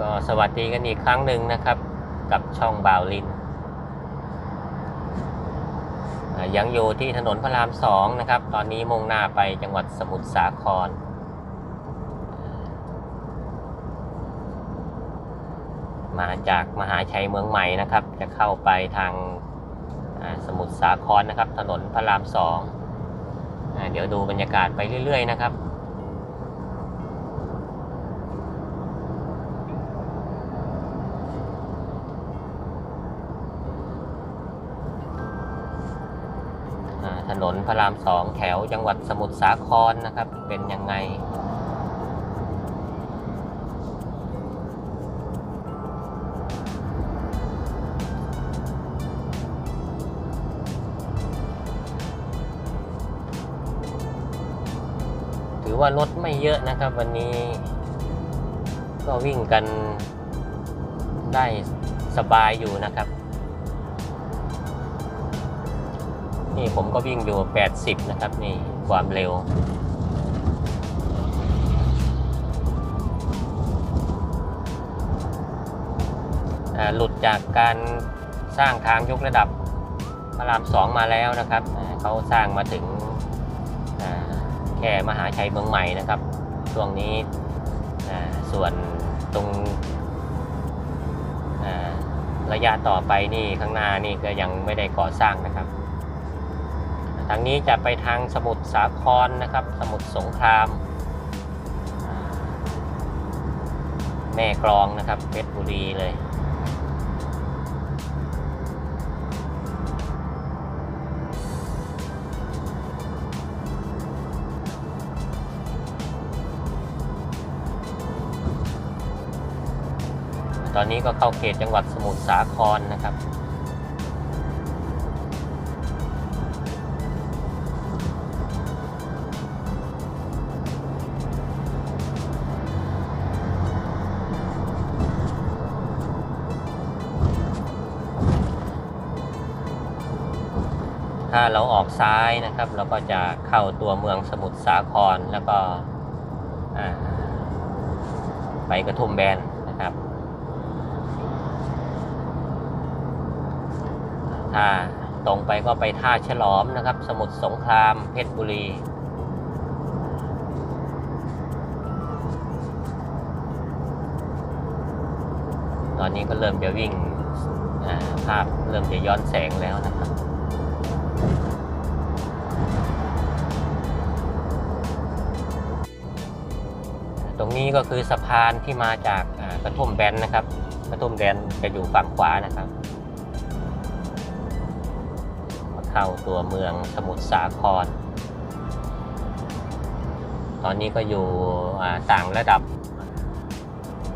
ก็สวัสดีกันอีกครั้งหนึ่งนะครับ กับช่องบ่าวลิน ยังอยู่ที่ถนนพระรามสองนะครับ ตอนนี้มุ่งหน้าไปจังหวัดสมุทรสาคร มาจากมหาชัยเมืองใหม่นะครับ จะเข้าไปทางสมุทรสาครนะครับ ถนนพระรามสองเดี๋ยวดูบรรยากาศไปเรื่อย ๆ นะครับ อ่าถ นนพระรามสองแถวจังหวัดสมุทรสาครนะครับ เป็นยังไง ถือว่ารถไม่เยอะนะครับวันนี้ ก็วิ่งกันได้สบายอยู่นะครับ นี่ผมก็วิ่งอยู่ 80 นะครับ นี่ความเร็ว หลุดจากการสร้างทางยกระดับพระรามสองมาแล้วนะครับ เขาสร้างมาถึงแค่มหาชัยเมืองใหม่นะครับ ช่วงนี้ส่วนตรงระยะต่อไปนี่ข้างหน้านี่ก็ยังไม่ได้ก่อสร้างนะครับ ทางนี้จะไปทางสมุทรสาครนะครับ สมุทรสงคราม แม่กลองนะครับเพชรบุรีเลยตอนนี้ก็เข้าเขตจังหวัดสมุทรสาครนะครับ ถ้าเราออกซ้ายนะครับ เราก็จะเข้าตัวเมืองสมุทรสาครแล้วก็ไปกระทุ่มแบนนะครับ ถ้าตรงไปก็ไปท่าฉลอมนะครับ สมุทรสงครามเพชรบุรีตอนนี้ก็เริ่มจะวิ่งภาพเริ่มจะย้อนแสงแล้วนะครับ นี้ก็คือสะพานที่มาจากกระทุ่มแบนนะครับ กระทุ่มแบนจะอยู่ฝั่งขวานะครับ เข้าตัวเมืองสมุทรสาคร ตอนนี้ก็อยู่ต่างระดับ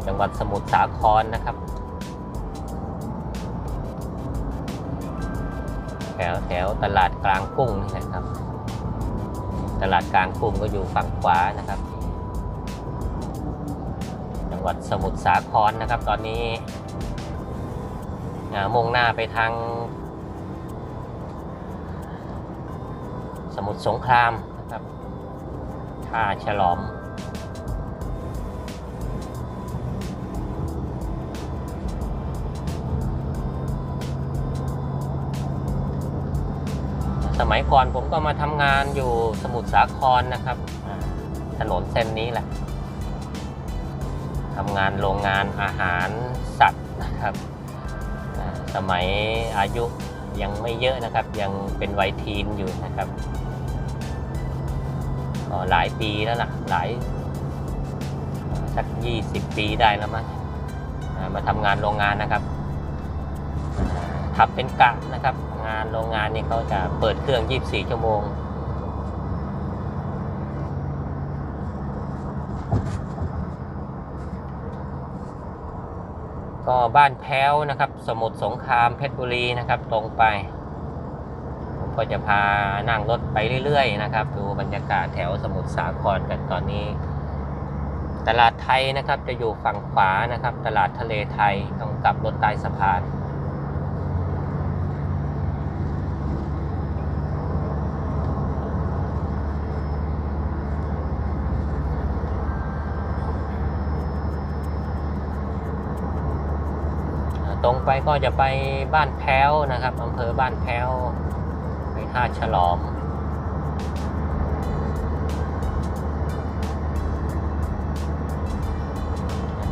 จังหวัดสมุทรสาครนะครับแถวแถวตลาดกลางกุ้งนี่นะครับ ตลาดกลางกุ้งก็อยู่ฝั่งขวานะครับ วัดสมุทรสาครนะครับ ตอนนี้มุ่งหน้าไปทาง สมุทรสงครามนะครับท่าฉลอม สมัยก่อนผมก็มาทำงานอยู่สมุทรสาครนะครับ ถนนเส้นนี้แหละ ทำงานโรงงานอาหารสัตว์นะครับสมัยอายุยังไม่เยอะนะครับ ยังเป็นวัยทีนอยู่นะครับหลายปีแล้วล่ะหลายสักยี่สิบปีได้แล้วมั้งมาทำงานโรงงานนะครับทับเป็นกะนะครับ งานโรงงานนี่เขาจะเปิดเครื่อง 24 ชั่วโมง ก็บ้านแพ้วนะครับ สมุทรสงครามเพชรบุรีนะครับ ตรงไป ผมก็จะพานั่งรถไปเรื่อยๆนะครับ ดูบรรยากาศแถวสมุทรสาครกันตอนนี้ ตลาดไทยนะครับจะอยู่ฝั่งขวานะครับ ตลาดทะเลไทยต้องกลับรถใต้สะพาน ตรงไปก็จะไปบ้านแพ้วนะครับอำเภอบ้านแพ้ว ไปท่าฉลอม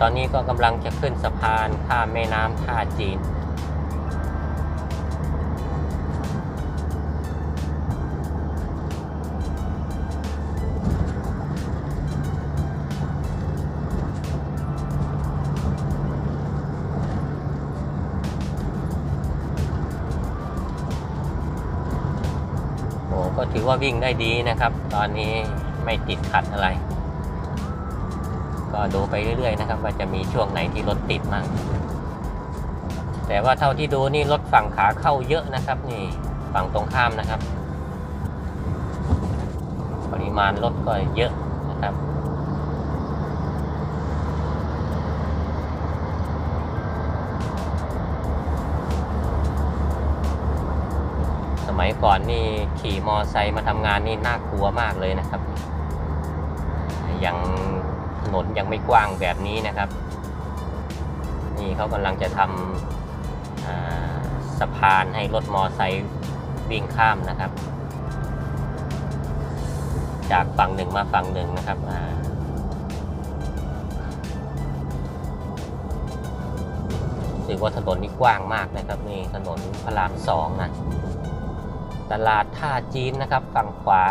ตอนนี้ก็กำลังจะขึ้นสะพานข้ามแม่น้ำท่าจีน ก็ถือว่าวิ่งได้ดีนะครับ ตอนนี้ไม่ติดขัดอะไร ก็ดูไปเรื่อยๆนะครับ ว่าจะมีช่วงไหนที่รถติดมั่งแต่ว่าเท่าที่ดูนี่รถฝั่งขาเข้าเยอะนะครับ นี่ฝั่งตรงข้ามนะครับ ปริมาณรถก็เยอะ ก่อนนี่ขี่มอไซค์มาทำงานนี่น่ากลัวมากเลยนะครับ ยังถนนยังไม่กว้างแบบนี้นะครับ นี่เขากำลังจะทำสะพานให้รถมอไซค์วิ่งข้ามนะครับ จากฝั่งหนึ่งมาฝั่งหนึ่งนะครับอ่ารู้สึกว่าถนนนี่กว้างมากนะครับนี่ถนนพระรามสองนะ ตลาดท่าจีนนะครับฝั่งขวา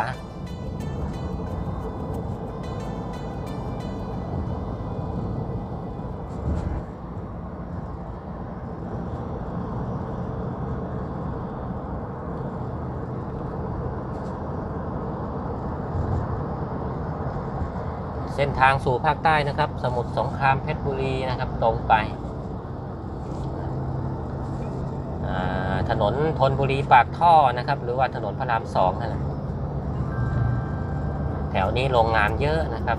เส้นทางสู่ภาคใต้นะครับ สมุทรสงครามเพชรบุรีนะครับตรงไปอ่า ถนนธนบุรีปากท่อนะครับ หรือว่าถนนพระรามสองนั่นแหละแถวนี้โรงงานเยอะนะครับ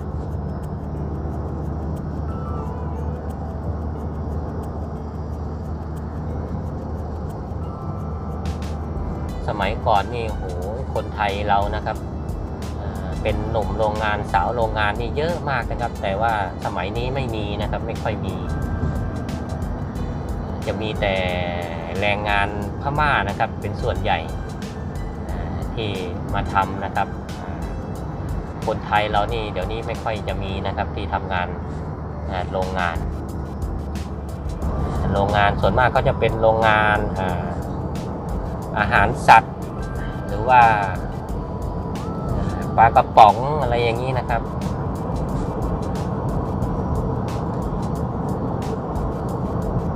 สมัยก่อนนี่โหคนไทยเรานะครับ เป็นหนุ่มโรงงานสาวโรงงานนี่เยอะมากนะครับ แต่ว่าสมัยนี้ไม่มีนะครับไม่ค่อยมี จะมีแต่แรงงาน พม่านะครับ เป็นส่วนใหญ่ที่มาทำนะครับ คนไทยเรานี่เดี๋ยวนี้ไม่ค่อยจะมีนะครับที่ทำงานโรงงาน โรงงานส่วนมากก็จะเป็นโรงงานอาหารสัตว์ หรือว่าปลากระป๋องอะไรอย่างนี้นะครับ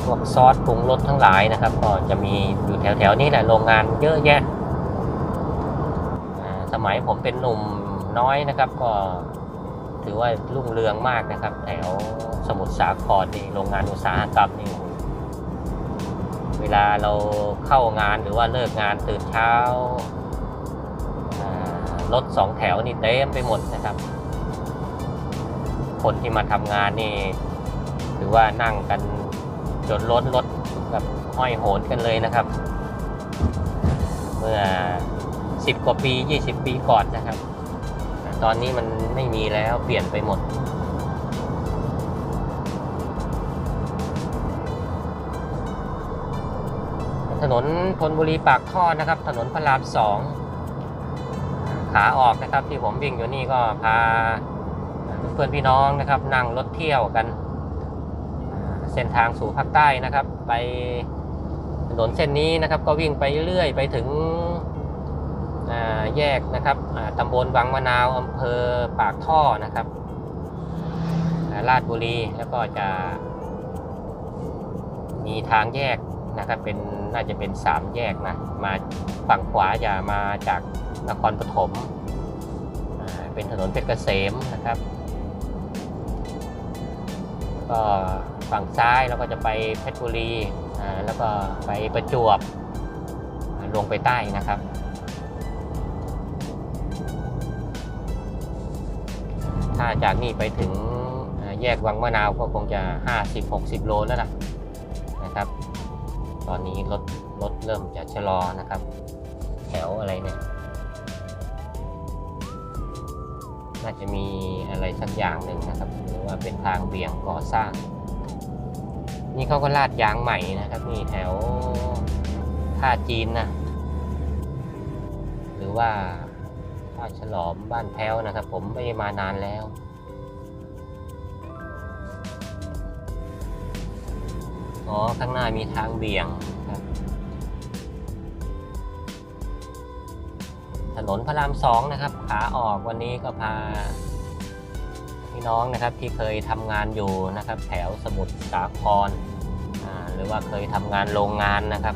พวกซอสปรุงรสทั้งหลายนะครับ ก็จะมีอยู่แถวๆนี้แหละโรงงานเยอะแยะสมัยผมเป็นหนุ่มน้อยนะครับ ก็ถือว่ารุ่งเรืองมากนะครับ แถวสมุทรสาครนี่โรงงานอุตสาหกรรมนี่เวลาเราเข้างานหรือว่าเลิกงานตื่นเช้าอ่ารถสองแถวนี่เต็มไปหมดนะครับ คนที่มาทำงานนี่หรือว่านั่งกัน จนรถรถแบบห้อยโหนกันเลยนะครับ เมื่อ 10 กว่าปี 20 ปีก่อนนะครับ ตอนนี้มันไม่มีแล้วเปลี่ยนไปหมด ถนนธนบุรีปากท่อนะครับ ถนนพระรามสองขาออกนะครับที่ผมวิ่งอยู่นี่ก็พาเพื่อนพี่น้องนะครับนั่งรถเที่ยวกัน เส้นทางสู่ภาคใต้นะครับ ไปถนนเส้นนี้นะครับ ก็วิ่งไปเรื่อยไปถึงแยกนะครับตำบลวังมะนาวอำเภอปากท่อนะครับอ่าลาดบุรีแล้วก็จะ มีทางแยกนะครับเป็นน่าจะเป็นสามแยกนะมาฝั่งขวาจะมาจากนครปฐมเป็นถนนเพชรเกษมนะครับ ก็ ฝั่งซ้ายเราก็จะไปเพชรบุรีแล้วก็ไปประจวบลงไปใต้นะครับถ้าจากนี่ไปถึงแยกวังมะนาวก็คงจะ 50-60 โลแล้วนะนะครับ ตอนนี้รถรถเริ่มจะชะลอนะครับ แถวอะไรเนี่ย น่าจะมีอะไรสักอย่างหนึ่งนะครับ หรือว่าเป็นทางเบี่ยงก่อสร้าง นี่เขาก็ลาดยางใหม่นะครับ นี่แถวท่าจีนนะ หรือว่าท่าฉลอมบ้านแพ้วนะครับ ผมไม่ได้มานานแล้วอ๋อ ข้างหน้ามีทางเบี่ยงครับ ถนนพระรามสองนะครับ ขาออกวันนี้ก็พาพี่น้องนะครับที่เคยทำงานอยู่นะครับ แถวสมุทรสาคร หรือว่าเคยทำงานโรงงานนะครับ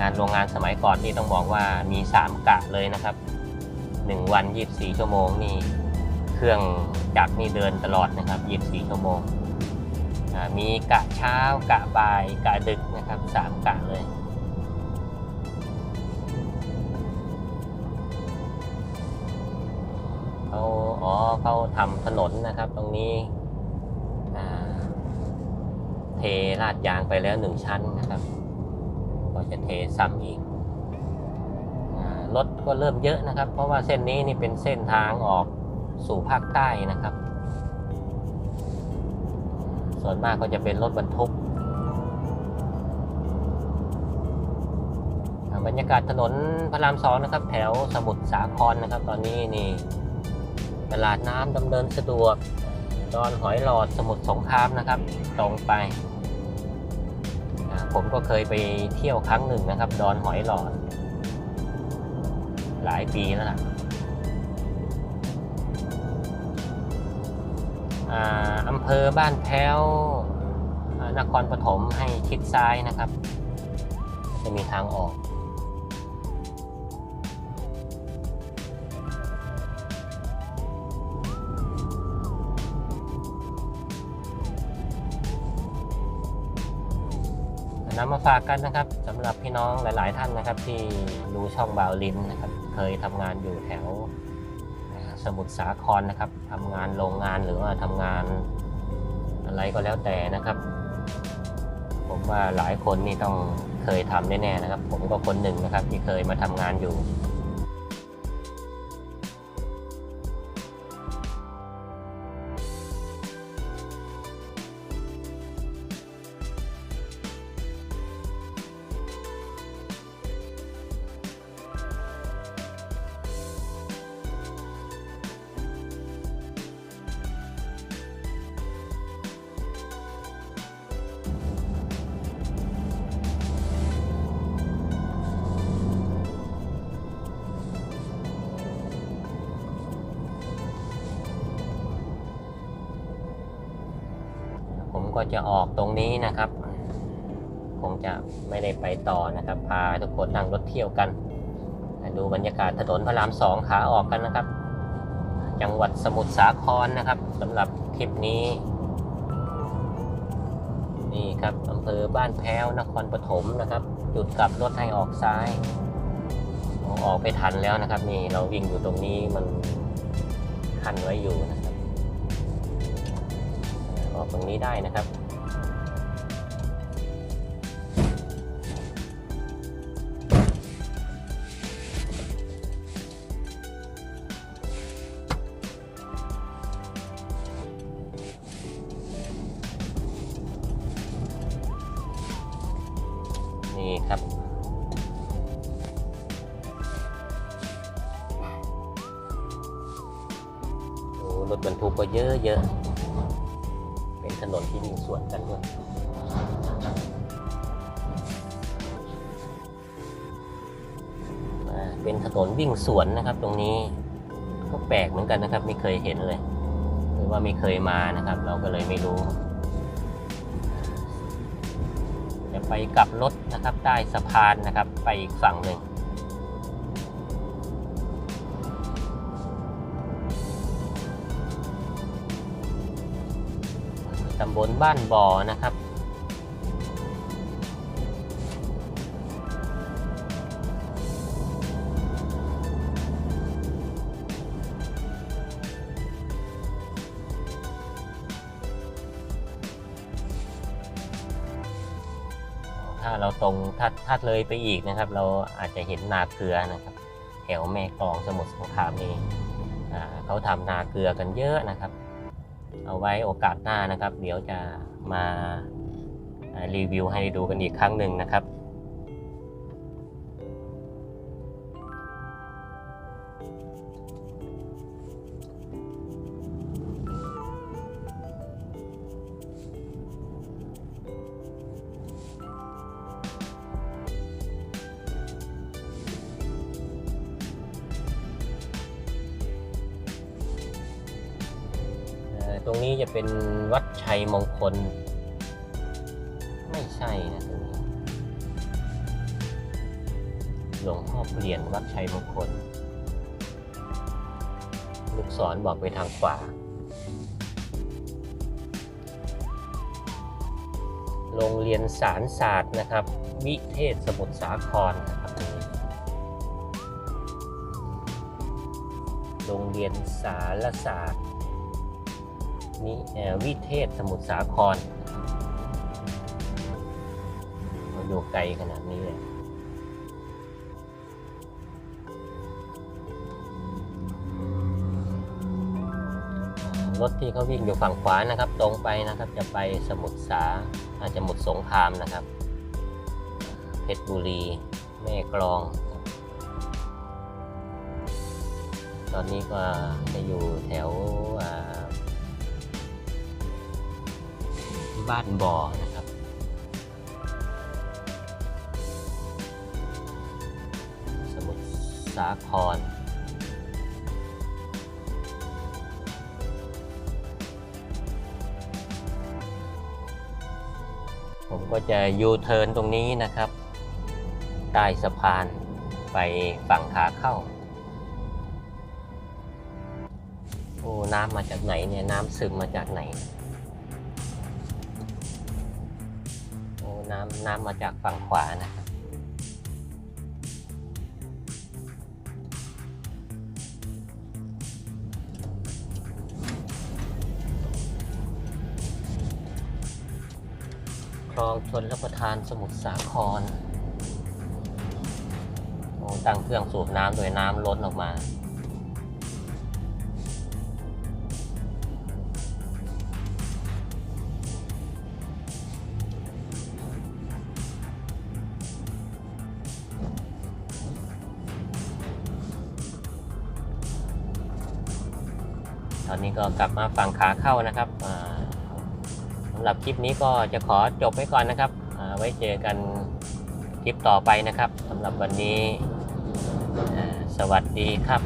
งานโรงงานสมัยก่อนนี่ต้องบอกว่ามี 3 กะเลยนะครับ 1 วัน 24 ชั่วโมงนี่เครื่องจักรนี่เดินตลอดนะครับ 24 ชั่วโมง มีกะเช้ากะบ่ายกะดึกนะครับ 3 กะเลยเขาอ๋อเขาทำถนนนะครับตรงนี้ เทลาดยางไปแล้วหนึ่งชั้นนะครับก็จะเทซ้ำอีกรถก็เริ่มเยอะนะครับ เพราะว่าเส้นนี้นี่เป็นเส้นทางออกสู่ภาคใต้นะครับ ส่วนมากก็จะเป็นรถบรรทุกบรรยากาศถนนพระรามสองนะครับ แถวสมุทรสาครนะครับ ตอนนี้นี่ตลาดน้ำดำเนินสะดวกดอนหอยหลอดสมุทรสงครามนะครับ ตรงไป ผมก็เคยไปเที่ยวครั้งหนึ่งนะครับ ดอนหอยหลอด หลายปีแล้วนะอ่าอำเภอบ้านแพ้วนครปฐมให้ชิดซ้ายนะครับ จะมีทางออก นำมาฝากกันนะครับสำหรับพี่น้องหลาย ๆ ท่านนะครับ ที่ดูช่องบาวลินนะครับ เคยทำงานอยู่แถวสมุทรสาครนะครับทำงานโรงงานหรือว่าทำงานอะไรก็แล้วแต่นะครับ ผมว่าหลายคนนี่ต้องเคยทำแน่ ๆ นะครับ ผมก็คนหนึ่งนะครับ ที่เคยมาทำงานอยู่ ก็จะออกตรงนี้นะครับ คงจะไม่ได้ไปต่อนะครับ พาทุกคนนั่งรถเที่ยวกัน ดูบรรยากาศถนนพระรามสองขาออกกันนะครับ จังหวัดสมุทรสาครนะครับสำหรับคลิปนี้ นี่ครับอำเภอบ้านแพ้วนครปฐมนะครับ จุดกลับรถให้ออกซ้าย ออกไปทันแล้วนะครับ นี่เราวิ่งอยู่ตรงนี้มันคันไว้อยู่นะครับ ออกตรงนี้ได้นะครับ สวนกันด้วยเป็นถนนวิ่งสวนนะครับ ตรงนี้ก็แปลกเหมือนกันนะครับ ไม่เคยเห็นเลยหรือว่าไม่เคยมานะครับ เราก็เลยไม่รู้จะไปกลับรถนะครับใต้สะพานนะครับ ไปอีกฝั่งหนึ่งำบลบ้านบ่อนะครับ ถ้าเราตรงถ้าถ้าเลยไปอีกนะครับ เราอาจจะเห็นนาเกลือนะครับ แถวแม่กลองสมุทรสงครามนี่เขาทำนาเกลือกันเยอะนะครับ เอาไว้โอกาสหน้านะครับ เดี๋ยวจะมารีวิวให้ดูกันอีกครั้งหนึ่งนะครับ รงนี้จะเป็นวัดชัยมงคล ไม่ใช่นะตรงนี้หลวงพ่อเปลี่ยนวัดชัยมงคล ลูกศรบอกไปทางขวา โรงเรียนสารศาสตร์นะครับ วิเทศสมุทรสาครนะครับโรงเรียนสารศาสตร์ นี่เอ่อวิเทศสมุทรสาครเราอยู่ไกลขนาดนี้เลยรถที่เขาวิ่งอยู่ฝั่งขวานะครับ ตรงไปนะครับจะไปสมุทรสาอาจจะหมุดสงครามนะครับ เพชรบุรี แม่กลอง ตอนนี้ก็จะอยู่แถวอ่า บ้านบ่อนะครับสมุทรสาครผมก็จะยูเทิร์นตรงนี้นะครับ ใต้สะพานไปฝั่งขาเข้า โอ้ น้ำมาจากไหนเนี่ย น้ำซึมมาจากไหน น้ำน้ำมาจากฝั่งขวานะครับคลองชนรับประทานสมุทรสาคร โอ้ตั้งเครื่องสูบน้ำโดยน้ำล้นออกมา นี้ก็กลับมาฝั่งขาเข้านะครับสำหรับคลิปนี้ก็จะขอจบไว้ก่อนนะครับไว้เจอกันคลิปต่อไปนะครับสำหรับวันนี้สวัสดีครับ